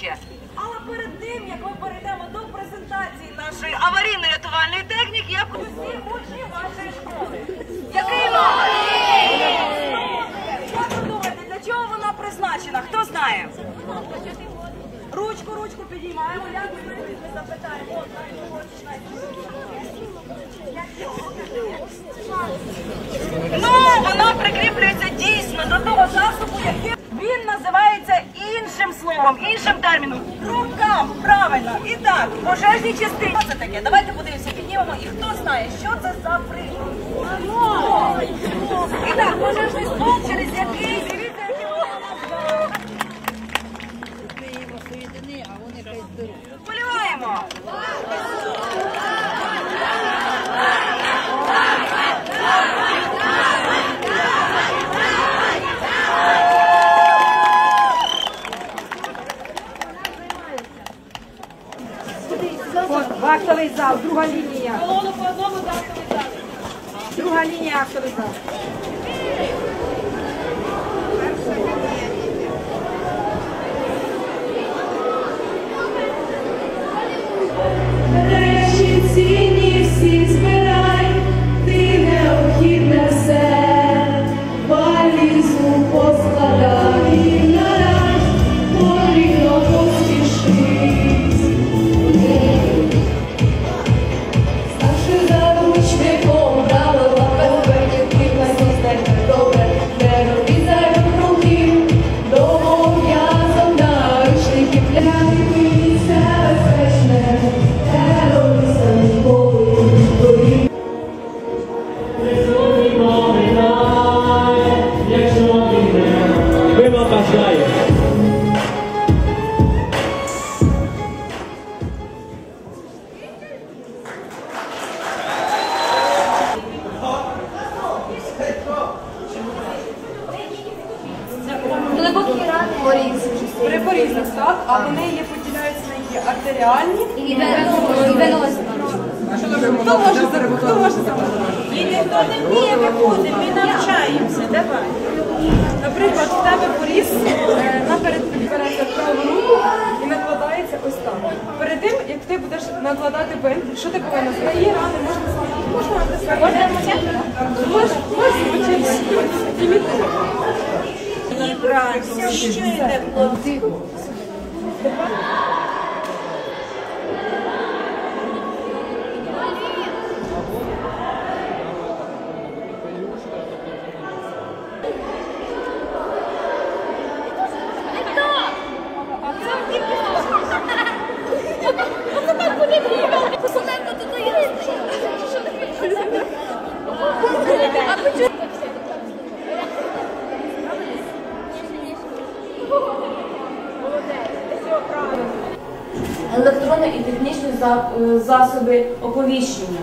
краще. Але перед тим, як ми перейдемо до презентації нашої аварійної рятувальної техніки, я б всі учні вашої школи. Який номер? Як ви думаєте, для чого вона призначена? Хто знає? Ручку, ручку підіймаємо. Як ми запитаємо? Іншим словом, іншим терміном. Рукам, правильно. І так, пожежні частини. Що це таке? Давайте подивимося, піднімемо. І хто знає, що це за прилад? І так, пожежний стол, через який дивіться, які вони називають. Поліваємо. Актовий зал, друга лінія. Колону по одному завтра так. Друга лінія актовий зал. При порізах, так? А вони є поділяються на які артеріальні. і Хто може зараз? Хто може зараз? І ніхто не вміє виходить, ми навчаємося. Давай. Наприклад, в тебе поріз е, наперед підбирається праву руку і накладається ось так. Перед тим, як ти будеш накладати бинт, що ти повинна зробити? Є рани, можна можна можна можна можна можна І братці, чуєте, хлопці? електронні Засоби оповіщення.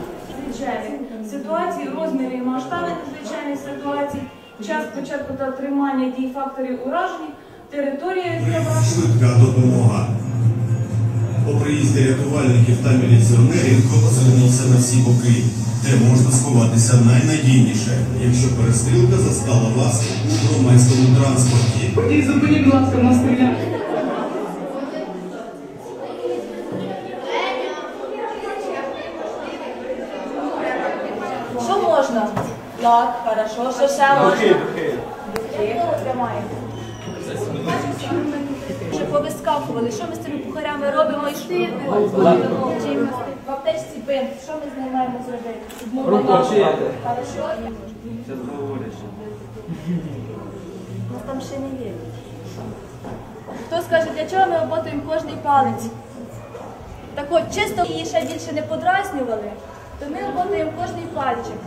ситуацій, розміри і масштаби надзвичайних ситуацій, час початку та тримання дій факторів ураження, територія. Швидка допомога. По приїзді рятувальників та міліціонерів звернувся на всі боки, де можна сховатися найнадійніше, якщо перестрілка застала вас у громадському транспорті. Водій, зупиніть, будь ласка, на стріляє. Що можна? Лак, хорошо, що ще можна? Духи тримаємо. Щоб повискакували, що ми з цими пухарями робимо і що? Чим в аптечці бинт, що ми з ним маємо зробити? Руку чиєте? Хорошо? Нас там ще не є. Хто скаже, для чого ми оботуємо кожний палець? Так от, чисто її ще більше не подразнювали, то ми оботуємо кожний пальчик.